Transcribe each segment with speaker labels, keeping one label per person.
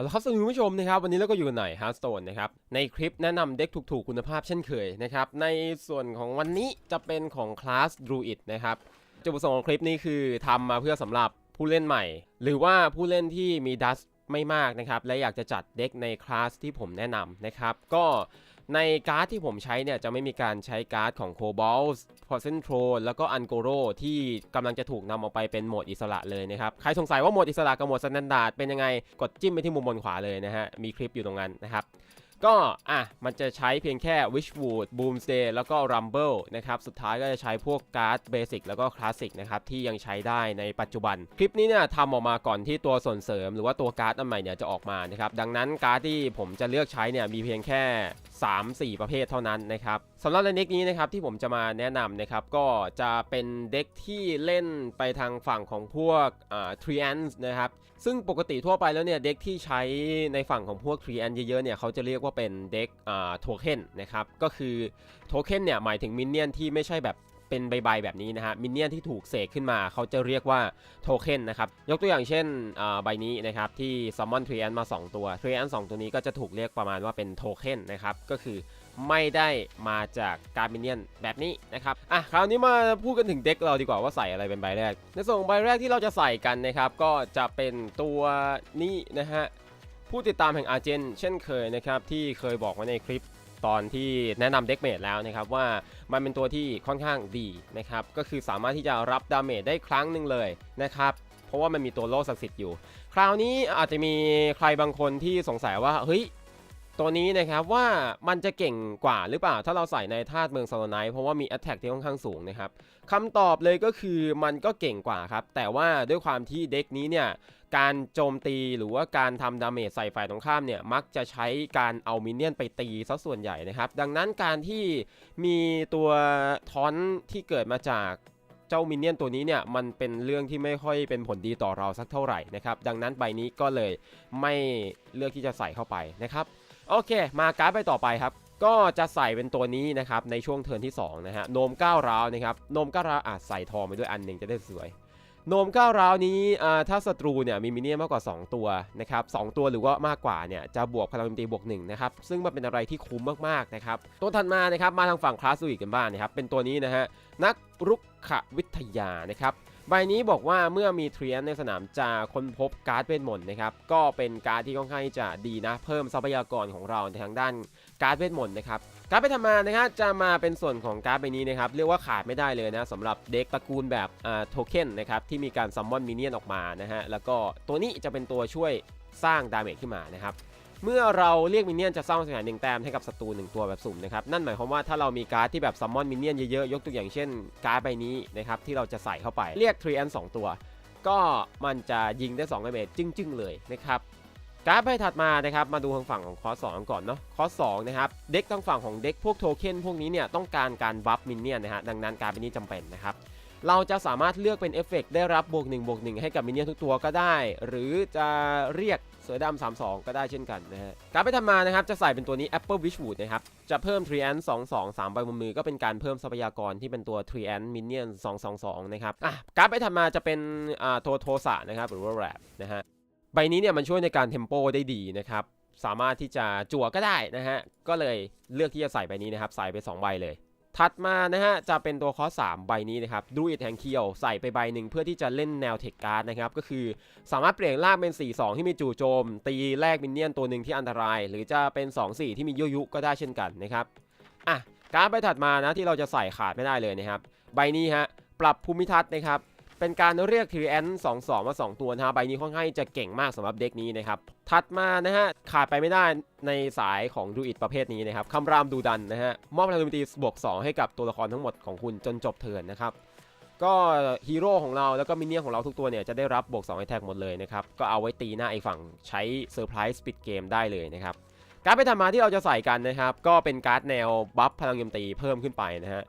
Speaker 1: เอาละครับสวัสดีคุณผู้ชมนะครับวันนี้เราก็อยู่กันใน Hearthstone นะครับในคลิปแนะนำเด็กถูกๆคุณภาพเช่นเคยนะครับในส่วนของวันนี้จะเป็นของคลาส Druid นะครับจุดประสงค์ของคลิปนี้คือทำมาเพื่อสำหรับผู้เล่นใหม่ หรือว่าผู้เล่นที่มีดัสไม่มากนะครับและอยากจะจัดเด็กในคลาสที่ผมแนะนำนะครับก็ ในการ์ดที่ผมใช้เนี่ยจะไม่มีการใช้การ์ดของโคบอลส์พอเซนโทรแล้วก็อันโกโรที่กำลังจะถูกนำออกไปเป็นโหมดอิสระเลยนะครับ ใครสงสัยว่าโหมดอิสระกับโหมดสแตนดาร์ดเป็นยังไง กดจิ้มไปที่มุมบนขวาเลยนะฮะ มีคลิปอยู่ตรงนั้นนะครับ ก็อะมันจะใช้เพียงแค่ Wishwood Boomsday แล้วก็ Rumble นะครับ สุดท้ายก็จะใช้พวกการ์ดเบสิกแล้วก็คลาสสิกนะครับ ที่ยังใช้ได้ในปัจจุบัน คลิปนี้เนี่ยทำออกมาก่อนที่ตัวส่วนเสริม หรือว่าตัวการ์ดอันใหม่เนี่ยจะออกมานะครับ ดังนั้นการ์ดที่ผมจะเลือกใช้เนี่ยมีเพียงแค่ 3-4 ประเภทเท่านั้นนะครับสำหรับในเด็กนี้นะครับที่ผมจะมาแนะนำนะครับก็จะเป็นเด็กที่เล่นไปทางฝั่งของพวกอ่า t r i a n s นะครับซึ่งปกติทั่วไปแล้วเนี่ยเด็กที่ใช้ในฝั่งของพวก t r i a n เยอะๆเนี่ยเขาจะเรียกว่าเป็นเด็กอ่าโทเค็นนะครับ ก็คือโทเค็นเนี่ยหมายถึงมินเนี่ยนที่ไม่ใช่แบบเป็นใบๆแบบนี้นะฮะมินเนี่ยนที่ถูกเสกขึ้นมาเขาจะเรียกว่าโทเค็นนะครับ ยกตัวอย่างเช่นอ่าใบนี้นะครับ ที่ซัมมอนทรีแอนมา 2 ตัวทรีแอนสตัวนี้ก็จะถูกเรียกประมาณว่าเป็นโทเค็นนะครับ ก็คือไม่ได้มาจากการมินเนี่ยนแบบนี้นะครับ อะ คราวนี้มาพูดกันถึงเด็กเราดีกว่าว่าใส่อะไรเป็นใบแรก ในส่วนของใบแรกที่เราจะใส่กันนะครับ ก็จะเป็นตัวนี้นะฮะ ผู้ติดตามแห่งอาเจนเช่นเคยนะครับที่เคยบอกไว้ในคลิปตอนที่แนะนำเด็กเมดแล้วนะครับว่ามันเป็นตัวที่ค่อนข้างดีนะครับก็คือสามารถที่จะรับดาเมจได้ครั้งหนึ่งเลยนะครับเพราะว่ามันมีตัวโล่ศักดิ์สิทธิ์อยู่ คราวนี้อาจจะมีใครบางคนที่สงสัยว่าเฮ้ย ตัวนี้นะครับว่ามันจะเก่งกว่าหรือเปล่า ถ้าเราใส่ในธาตุเมืองซาโลไนท์เพราะว่ามี Attack ที่ค่อนข้างสูงนะครับคำตอบเลยก็คือมันก็เก่งกว่าครับ แต่ว่าด้วยความที่เด็กนี้เนี่ยการโจมตีหรือว่าการทำดาเมจใส่ฝ่ายตรงข้ามเนี่ยมักจะใช้การเอามินเนี่ยนไปตีซะส่วนใหญ่นะครับ ดังนั้นการที่มีตัวทอนที่เกิดมาจากเจ้ามินเนี่ยนตัวนี้เนี่ยมันเป็นเรื่องที่ไม่ค่อยเป็นผลดีต่อเราสักเท่าไหร่นะครับ ดังนั้นใบนี้ก็เลยไม่เลือกที่จะใส่เข้าไปนะครับ โอเค มาการ์ดไปต่อไปครับ ก็จะใส่เป็นตัวนี้นะครับ ในช่วงเทิร์นที่ 2 นะฮะ โนมก้าวราวนะครับ โนมก้าวราวอาจใส่ทองไปด้วยอันหนึ่งจะได้สวย โนมก้าวราวนี้ถ้าศัตรูเนี่ยมีมินเนี่ยนมากกว่า 2 ตัวนะครับสตัวหรือว่ามากกว่าเนี่ยจะบวกพลังโจมตีบวก1นะครับ ซึ่งมันเป็นอะไรที่คุ้มมากๆนะครับ ตัวถัดมานะครับมาทางฝั่งคลาสซูอีกกันบ้างนะครับ เป็นตัวนี้นะฮะ นักรุกขวิทยานะครับ ใบนี้บอกว่าเมื่อมีเทรียนในสนามจะค้นพบการ์ดเวทมนต์นะครับก็เป็นการ์ดที่ค่อนข้างจะดีนะ เพิ่มทรัพยากรของเราในทางด้านการ์ดเวทมนต์นะครับการ์ดไปทำมานะครับจะมาเป็นส่วนของการ์ดใบนี้นะครับเรียกว่าขาดไม่ได้เลยนะสำหรับเด็กตระกูลแบบอ่าโทเค็นนะครับที่มีการซัมมอนมินเนี่ยนออกมานะฮะแล้วก็ตัวนี้จะเป็นตัวช่วยสร้างดาเมจขึ้นมานะครับ เมื่อเราเรียกมินเนี่ยนจะสร้างสถานหนึ่งแต้มให้กับศัตรูหนึ่งตัวแบบสุ่มนะครับนั่นหมายความว่าถ้าเรามีการ์ดที่แบบซัมมอนมินเนี่ยนเยอะๆยกตัวอย่างเช่น การ์ดใบนี้นะครับที่เราจะใส่เข้าไปเรียกทรีแอนสองตัว ก็มันจะยิงได้2ดาเมจจึ้งๆเลยนะครับการ์ดใบถัดมานะครับมาดูทางฝั่งของคอร์สสองก่อนเนาะคอร์สสองนะครับเด็กทางฝั่งของเด็กพวกโทเค็นพวกนี้เนี่ยต้องการการบัฟมินเนี่ยนนะฮะดังนั้นการ์ดใบนี้จำเป็นนะครับเราจะสามารถเลือกเป็นเอฟเฟกต์ได้รับบวก1บวก1ให้กับมินเนี่ยนทุกตัวก็ได้ หรือจะเรียก สือดำ32 ก็ได้เช่นกันนะฮะการไปทำมานะครับจะใส่เป็นตัวนี้ Apple Wishwood นะครับ จะเพิ่ม t r i a n 2 2 3 ใบบนมือก็เป็นการเพิ่มทรัพยากรที่เป็นตัว t r i a n Minion 2 2 2 นะครับอะการไปทำมาจะเป็นอ่าโทโทสะนะครับหรือว่าแรปนะฮะใบนี้เนี่ยมันช่วยในการเทมโปได้ดีนะครับสามารถที่จะจั่วก็ได้นะฮะก็เลยเลือกที่จะใส่ใบนี้นะครับใส่ไป 2 ใบเลย ถัดมานะฮะจะเป็นตัวคอสามใบนี้นะครับดูอิดแทงเคียวใส่ไปใบหนึ่งเพื่อที่จะเล่นแนวเทคการ์ดนะครับก็คือสามารถเปลี่ยนร่างเป็น 4-2 ที่มีจู่โจม ตีแลกมินเนี่ยนตัวหนึ่งที่อันตราย หรือจะเป็น 2-4 ที่มียุยุก็ได้เช่นกันนะครับอะการ์ดใบถัดมานะที่เราจะใส่ขาดไม่ได้เลยนะครับใบนี้ฮะปรับภูมิทัศน์นะครับ เป็นการเรียกทีแอนสองสองมา 2 ตัวนะฮะใบนี้ค่อนข้างจะเก่งมากสำหรับเด็กนี้นะครับ ถัดมานะฮะ ขาดไปไม่ได้ในสายของดูอิดประเภทนี้นะครับคำรามดูดันนะฮะ มอบพลังโจมตีบวก 2 ให้กับตัวละครทั้งหมดของคุณจนจบเทิร์นนะครับก็ฮีโร่ของเราแล้วก็มินเนี่ยของเราทุกตัวเนี่ยจะได้รับบวก2ไอแท็กหมดเลยนะครับ ก็เอาไว้ตีหน้าไอฝั่งใช้เซอร์ไพรส์ปิดเกมได้เลยนะครับ การดไปทำมาที่เราจะใส่กันนะครับ ก็เป็นการ์ดแนวบัฟพลังโจมตีเพิ่มขึ้นไปนะฮะ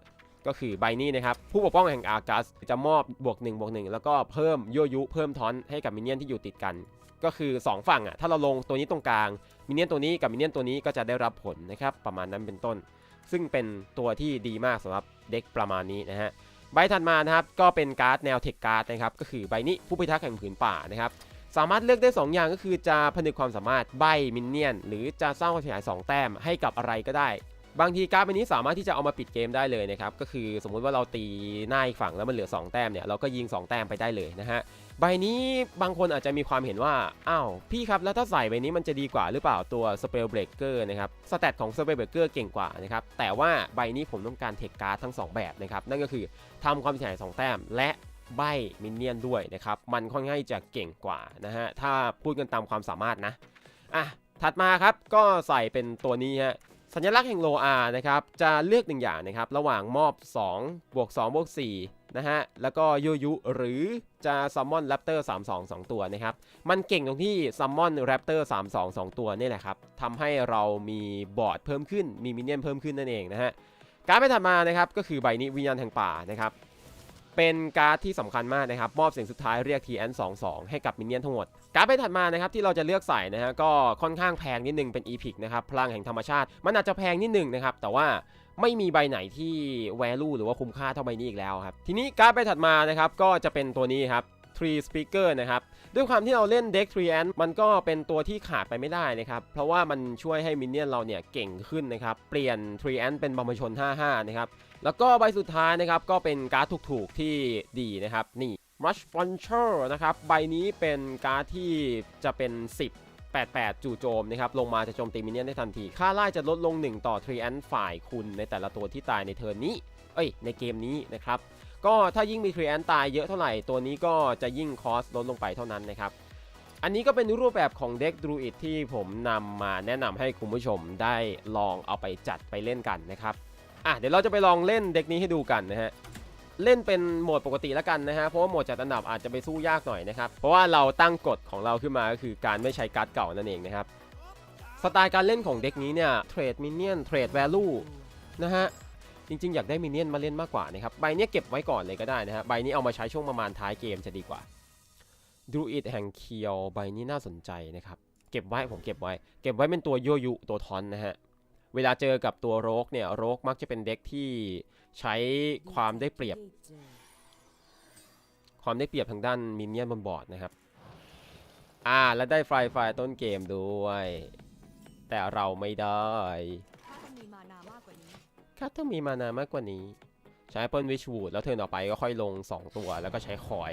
Speaker 1: ก็คือใบนี้นะครับ ผู้ปกป้องแห่งอากัสจะมอบบวก1บวก1แล้วก็เพิ่มยั่วยุเพิ่มทอนให้กับมินเนี่ยนที่อยู่ติดกัน ก็คือ 2 ฝั่งอะถ้าเราลงตัวนี้ตรงกลางมินเนี่ยนตัวนี้กับมินเนี่ยนตัวนี้ก็จะได้รับผลนะครับประมาณนั้นเป็นต้น ซึ่งเป็นตัวที่ดีมากสำหรับเด็กประมาณนี้นะฮะใบถัดมานะครับก็เป็นการ์ดแนวเทคการ์ดนะครับก็คือใบนี้ผู้พิทักษ์แห่งผืนป่านะครับสามารถเลือกได้ 2 อย่างก็คือจะผนึกความสามารถใบมินเนี่ยนหรือจะสร้างความเสียหาย 2 แต้มให้กับอะไรก็ได้ บางทีการ์ดใบนี้สามารถที่จะเอามาปิดเกมได้เลยนะครับก็คือสมมุติว่าเราตีหน้าอีกฝั่งแล้วมันเหลือ 2 แต้มเนี่ยเราก็ยิง 2 แต้มไปได้เลยนะฮะใบนี้บางคนอาจจะมีความเห็นว่าอ้าวพี่ครับแล้วถ้าใส่ใบนี้มันจะดีกว่าหรือเปล่าตัว Spell Breaker นะครับสแตทของ Spell Breaker เก่งกว่านะครับแต่ว่าใบนี้ผมต้องการเทคการ์ดทั้ง 2 แบบนะครับนั่นก็คือทำความเสียหาย2แต้มและใบมินเนี่ยนด้วยนะครับมันค่อนข้างจะเก่งกว่านะฮะถ้าพูดกันตามความสามารถนะอะถัดมาครับก็ใส่เป็นตัวนี้ฮะ สัญลักษณ์แห่งโลอานะครับจะเลือกหนึ่งอย่างนะครับระหว่างมอบ2บวก2บวก4นะฮะแล้วก็ยูยุหรือจะซัมมอนแรปเตอร์32 2 ตัวนะครับมันเก่งตรงที่ซัมมอนแรปเตอร์32 2 ตัวนี่แหละครับทำให้เรามีบอร์ดเพิ่มขึ้นมีมินเนี่ยนเพิ่มขึ้นนั่นเองนะฮะการไปถัดมานะครับก็คือใบนี้วิญญาณแห่งป่านะครับ เป็นการ์ดที่สำคัญมากนะครับ มอบเสียงสุดท้ายเรียก TN22 ให้กับมินเนี่ยนทั้งหมด การ์ดไปถัดมานะครับที่เราจะเลือกใส่นะฮะก็ค่อนข้างแพงนิดนึงเป็นอีพิกนะครับพลังแห่งธรรมชาติ มันอาจจะแพงนิดนึงนะครับแต่ว่าไม่มีใบไหนที่ value หรือว่าคุ้มค่าเท่าใบนี้อีกแล้วครับทีนี้การ์ดไปถัดมานะครับก็จะเป็นตัวนี้ครับ Tree Speaker นะครับด้วยความที่เราเล่นเด็กทรีแอนมันก็เป็นตัวที่ขาดไปไม่ได้นะครับเพราะว่ามันช่วยให้มินเนี่ยนเราเนี่ยเก่งขึ้นนะครับเปลี่ยนทรีแอนเป็นบอมชน 55 นะครับแล้วก็ใบสุดท้ายนะครับก็เป็นการ์ดถูกๆที่ดีนะครับนี่ Rush Puncher นะครับใบนี้เป็นการ์ดที่จะเป็น 10 88 จู่โจมนะครับลงมาจะโจมตีมินเนี่ยนได้ทันที ค่าไล่จะลดลง 1 ต่อทรีแอนฝ่ายคุณในแต่ละตัวที่ตายในเทิร์นนี้ เอ้ย ในเกมนี้นะครับ ก็ถ้ายิ่งมีทรีแอนตายเยอะเท่าไหร่ตัวนี้ก็จะยิ่งคอสลดลงไปเท่านั้นนะครับอันนี้ก็เป็นรูปแบบของเด็กดรูอิดที่ผมนำมาแนะนำให้คุณผู้ชมได้ลองเอาไปจัดไปเล่นกันนะครับอะเดี๋ยวเราจะไปลองเล่นเด็กนี้ให้ดูกันนะฮะเล่นเป็นโหมดปกติแล้วกันนะฮะเพราะว่าโหมดจัดอันดับอาจจะไปสู้ยากหน่อยนะครับเพราะว่าเราตั้งกฎของเราขึ้นมาก็คือการไม่ใช้การ์ดเก่านั่นเองนะครับสไตล์การเล่นของเด็กนี้เนี่ยเทรดมินเนี่ยนเทรดแวลูนะฮะ จริงๆ อยากได้มินเนี่ยนมาเล่นมากกว่านะครับใบนี้เก็บไว้ก่อนเลยก็ได้นะฮะใบนี้เอามาใช้ช่วงประมาณท้ายเกมจะดีกว่าด u อิดแห่งเคียวใบนี้น่าสนใจนะครับเก็บไว้ผมเก็บไว้ เก็บไว้เป็นตัวโยยุตัวทอนนะฮะเวลาเจอกับตัวโรกเนี่ยโรกมักจะเป็นเด็กที่ใช้ความได้เปรียบ ความได้เปรียบทางด้านมินเนี่ยนบนบอร์ดนะครับอ่าแล้วได้ไฟไฟต้นเกมด้วย แต่เราไม่ได้
Speaker 2: นี้
Speaker 1: ครับถ้ามีมานามากกว่านี้ ใช้เปิลวิชวูดแล้วเทิร์นต่อไปก็ค่อยลง 2 ตัวแล้วก็ใช้คอย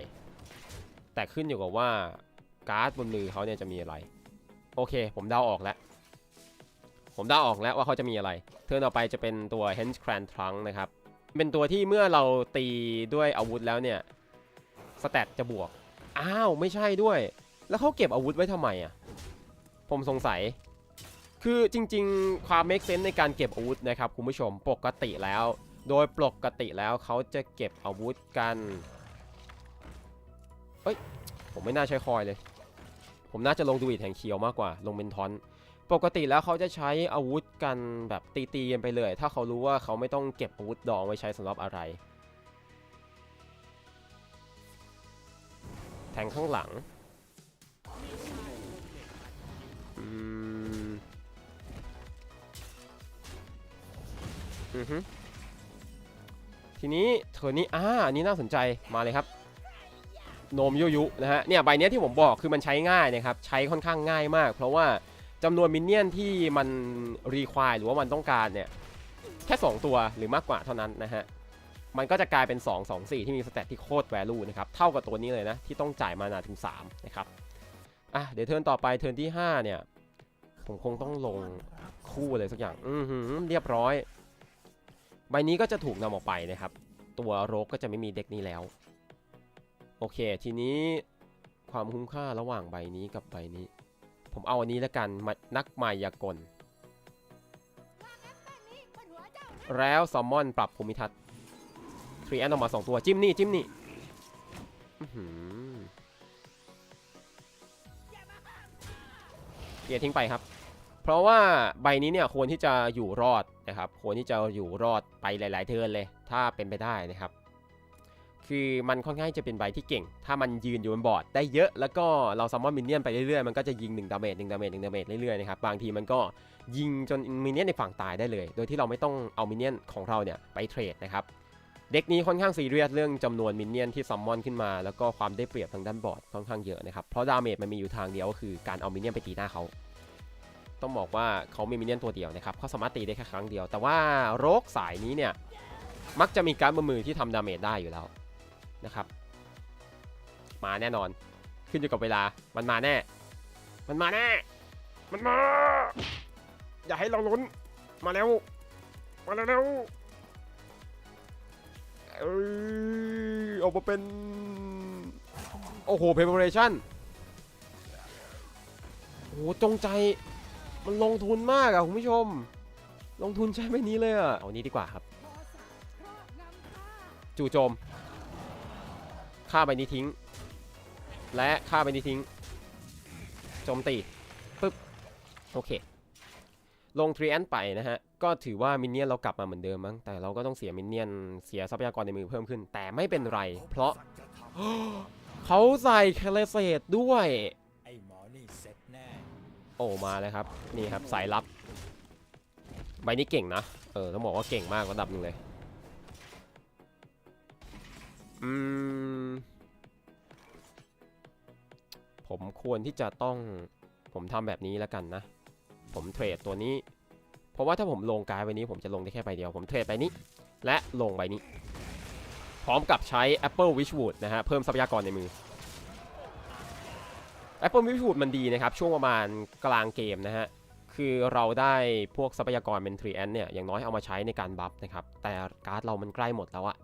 Speaker 1: แต่ขึ้นอยู่กับว่าการ์ดบนมือเขาเนี่ยจะมีอะไร โอเค ผมเดาออกแล้ว ผมเดาออกแล้วว่าเขาจะมีอะไร เทิร์นต่อไปจะเป็นตัว Hench Clan Trunk นะครับ เป็นตัวที่เมื่อเราตีด้วยอาวุธแล้วเนี่ยสแตทจะบวก อ้าว ไม่ใช่ด้วย แล้วเขาเก็บอาวุธไว้ทำไมอะ ผมสงสัย คือจริงๆ ความ make sense ในการเก็บอาวุธนะครับคุณผู้ชมปกติแล้ว โดยปกติแล้วเขาจะเก็บอาวุธกันเอ้ยผมไม่น่าใช้คอยเลย ผมน่าจะลงดูอิดแห่งเคียวมากกว่า ลงเป็นทอนปกติแล้วเขาจะใช้อาวุธกันแบบตีๆกันไปเลย ถ้าเขารู้ว่าเขาไม่ต้องเก็บอาวุธดองไว้ใช้สำหรับอะไร แทงข้างหลังอืม อือฮึทีนี้เธอนี้อ่าอันนี้น่าสนใจมาเลยครับ โนมยุยุนะฮะเนี่ยใบเนี้ยที่ผมบอกคือมันใช้ง่ายนะครับ ใช้ค่อนข้างง่ายมาก เพราะว่าจำนวนมินเนี่ยนที่มันรีควายหรือว่ามันต้องการเนี่ย แค่ 2 ตัวหรือมากกว่าเท่านั้นนะฮะ มันก็จะกลายเป็น 2 2 4 ที่มีสเตตที่โคตรแวลูนะครับ เท่ากับตัวนี้เลยนะ ที่ต้องจ่ายมานาถึง 3 นะครับอะเดี๋ยวเทิร์นต่อไปเทิร์นที่ 5 เนี่ย ผมคงต้องลงคู่อะไรสักอย่าง อือหือเรียบร้อย ใบนี้ก็จะถูกนำออกไปนะครับ ตัวโรกก็จะไม่มีเด็กนี้แล้ว โอเค ทีนี้ความคุ้มค่าระหว่างใบนี้กับใบนี้ ผมเอาอันนี้แล้วกันนักมายากล แล้วซอมมอนปรับภูมิทัศน์ทรีแอนออกมา 2 ตัวจิ้มนี่จิ้มนี่เกียร์ทิ้งไปครับ เพราะว่าใบนี้เนี่ยควรที่จะอยู่รอด นะครับควรที่จะอยู่รอดไปหลาย ๆ เทิร์นเลย ถ้าเป็นไปได้นะครับ คือมันค่อนข้างจะเป็นใบที่เก่ง ถ้ามันยืนอยู่บนบอร์ดได้เยอะ แล้วก็เราซัมมอนมินเนี่ยนไปเรื่อย ๆ มันก็จะยิง1ดาเมจ1ดาเมจ1ดาเมจเรื่อย ๆ นะครับ บางทีมันก็ยิงจนมินเนี่ยนในฝั่งตายได้เลย โดยที่เราไม่ต้องเอามินเนี่ยนของเราเนี่ยไปเทรดนะครับเด็กนี้ค่อนข้างซีเรียสเรื่องจำนวนมินเนี่ยนที่ซัมมอนขึ้นมา แล้วก็ความได้เปรียบทางด้านบอร์ดค่อนข้างเยอะนะครับ เพราะดาเมจมันมีอยู่ทางเดียวก็คือการเอามินเนี่ยนไปตีหน้าเขา ต้องบอกว่าเขามีมินเนี่ยนตัวเดียวนะครับเขาสามารถตีได้แค่ครั้งเดียว แต่ว่าโรคสายนี้เนี่ยมักจะมีการบมือที่ทำดาเมจได้อยู่แล้วนะครับ มาแน่นอนขึ้นอยู่กับเวลามันมาแน่ มันมาแน่ มันมา อย่าให้เราลุ้นมาแล้ว มาแล้ว เอ้ยออกมาเป็น โอ้โห preparation โอ้โหจงใจ มันลงทุนมากอะคุณผู้ชม ลงทุนใช้ไปนี้เลยอะเอานี้ดีกว่าครับ จู่โจมฆ่าใบนี้ทิ้ง และฆ่าใบนี้ทิ้งโจมตีปึ๊บโอเค ลงทรีแอนไปนะฮะ ก็ถือว่ามินเนี่ยนเรากลับมาเหมือนเดิมมั้ง แต่เราก็ต้องเสียมินเนี่ยนเสียทรัพยากรในมือเพิ่มขึ้น แต่ไม่เป็นไร เพราะเขาใส่แคลเซตด้วย
Speaker 3: ไอ้หมอนี่เโอ้
Speaker 1: มาเลยครับนี่ครับสายลับ ใบนี้เก่งนะเออต้องบอกว่าเก่งมากระดับหนึ่งเลยอืมผมควรที่จะต้องผมทำแบบนี้แล้วกันนะ ผมเทรดตัวนี้ เพราะว่าถ้าผมลงกายใบนี้ ผมจะลงได้แค่ใบเดียวผมเทรดใบนี้ และลงใบนี้ พร้อมกับใช้ Apple Wishwood นะฮะเพิ่มทรัพยากรในมือ Apple Wishwood มันดีนะครับ ช่วงประมาณกลางเกมนะฮะ คือเราได้พวกทรัพยากรเป็น3 n เนี่ย อย่างน้อยเอามาใช้ในการบัฟนะครับ แต่การ์ดเรามันใกล้หมดแล้วอะ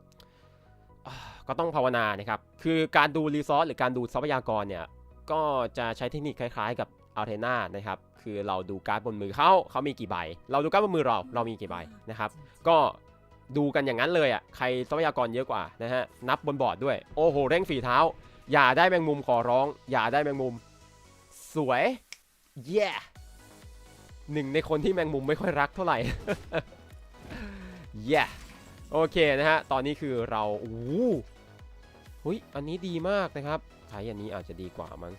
Speaker 1: ก็ต้องภาวนานะครับ คือการดูรีซอสหรือการดูทรัพยากรเนี่ย ก็จะใช้เทคนิคคล้ายๆ กับอัลเทนานะครับ คือเราดูการ์ดบนมือเขาเขามีกี่ใบ เราดูการ์ดบนมือเรา เรามีกี่ใบนะครับ ก็ดูกันอย่างนั้นเลยอะ ใครทรัพยากรเยอะกว่านะฮะ นับบนบอร์ดด้วย โอ้โห เร่งฝีเท้า อย่าได้แมงมุมขอร้อง อย่าได้แมงมุม สวยเย้หนึ่งในคนที่แมงมุมไม่ค่อยรักเท่าไหร่เย้โอเคนะฮะ ตอนนี้คือเราโอ้หเฮ้ยอันนี้ดีมากนะครับใช้อันนี้อาจจะดีกว่ามั้ง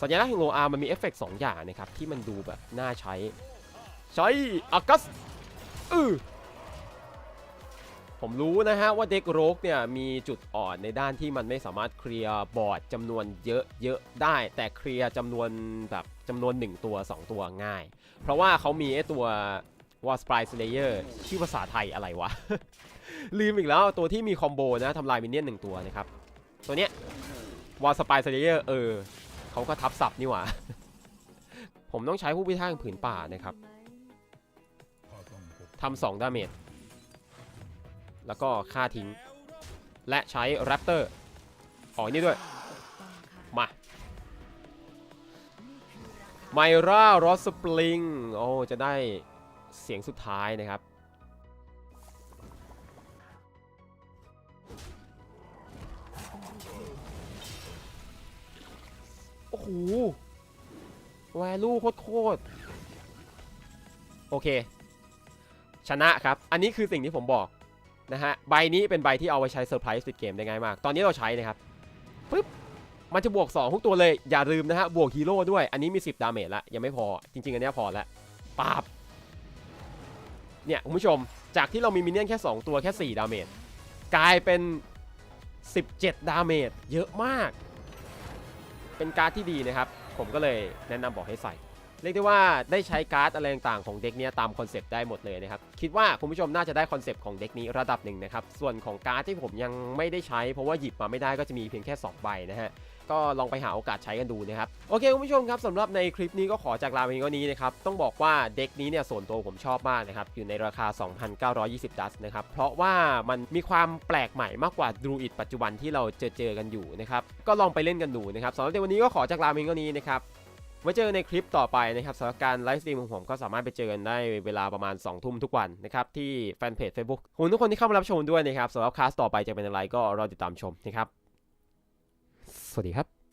Speaker 1: สัญลักษณ์แห่งโลอาร์มันมีเอฟเฟกต์สองอย่างนะครับ ที่มันดูแบบน่าใช้ ใช้อากัสอือ ผมรู้นะฮะว่าเด็กโรกเนี่ยมีจุดอ่อนในด้านที่มันไม่สามารถเคลียร์บอร์ดจำนวนเยอะๆได้ แต่เคลียร์จำนวนแบบจำนวน 1 ตัว 2 ตัวง่าย เพราะว่าเขามีไอตัววอสปรายสเลเยอร์ชื่อภาษาไทยอะไรวะ ลืมอีกแล้วตัวที่มีคอมโบนะทำลายมินเนี่ยนหนึ่งตัวนะครับ ตัวเนี้ยวอสปรายสเลเยอร์เออเขาก็ทับศัพท์นี่หว่า ผมต้องใช้ผู้พิทักษ์ผืนป่านะครับทำสองดาเมจ แล้วก็ฆ่าทิ้ง และใช้แรปเตอร์ออกนี่ด้วย มาไมรารอสปลิงโอ้จะได้เสียงสุดท้ายนะครับ โอ้โหแวลูโคตรๆโอเค ชนะครับ อันนี้คือสิ่งที่ผมบอก นะฮะใบนี้เป็นใบที่เอาไว้ใช้เซอร์ไพรส์ติดเกมได้ง่ายมาก ตอนนี้เราใช้นะครับปึ๊บมันจะบวก 2 ทุกตัวเลย อย่าลืมนะฮะบวกฮีโร่ด้วยอันนี้มี 10 ดาเมจละยังไม่พอจริง ๆ อันนี้พอแล้วปาบเนี่ยคุณผู้ชมจากที่เรามีมินเนี่ยนแค่ 2 ตัวแค่ 4 ดาเมจกลายเป็น 17 ดาเมจเยอะมาก เป็นการ์ดที่ดีนะครับ ผมก็เลยแนะนำบอกให้ใส่ เรียกได้ว่าได้ใช้การ์ดอะไรต่างๆของเด็กเนี้ยตามคอนเซปต์ได้หมดเลยนะครับ คิดว่าคุณผู้ชมน่าจะได้คอนเซปต์ของเด็กนี้ระดับหนึ่งนะครับ ส่วนของการ์ดที่ผมยังไม่ได้ใช้เพราะว่าหยิบมาไม่ได้ก็จะมีเพียงแค่ 2 ใบนะฮะก็ลองไปหาโอกาสใช้กันดูนะครับ โอเคคุณผู้ชมครับสำหรับในคลิปนี้ก็ขอจากลาเพียงเท่านี้นะครับ ต้องบอกว่าเด็กนี้เนี่ยส่วนตัวผมชอบมากนะครับ อยู่ในราคา 2,920 ดัสนะครับ เพราะว่ามันมีความแปลกใหม่มากกว่าดูอิดปัจจุบันที่เราเจอเจอกันอยู่นะครับ ก็ลองไปเล่นกันดูนะครับสำหรับในวันนี้ก็ขอจากลาเพียงเท่านี้นะครับ ไว้เจอในคลิปต่อไปนะครับสำหรับการไลฟ์สตรีมของผมก็สามารถไปเจอกันได้เวลาประมาณ 2 ทุ่มทุกวันนะครับที่แฟนเพจ Facebook ขอบคุณทุกคนที่เข้ามารับชมด้วยนะครับสำหรับคลาสต่อไปจะเป็นอะไรก็รอติดตามชมนะครับ สวัสดีครับ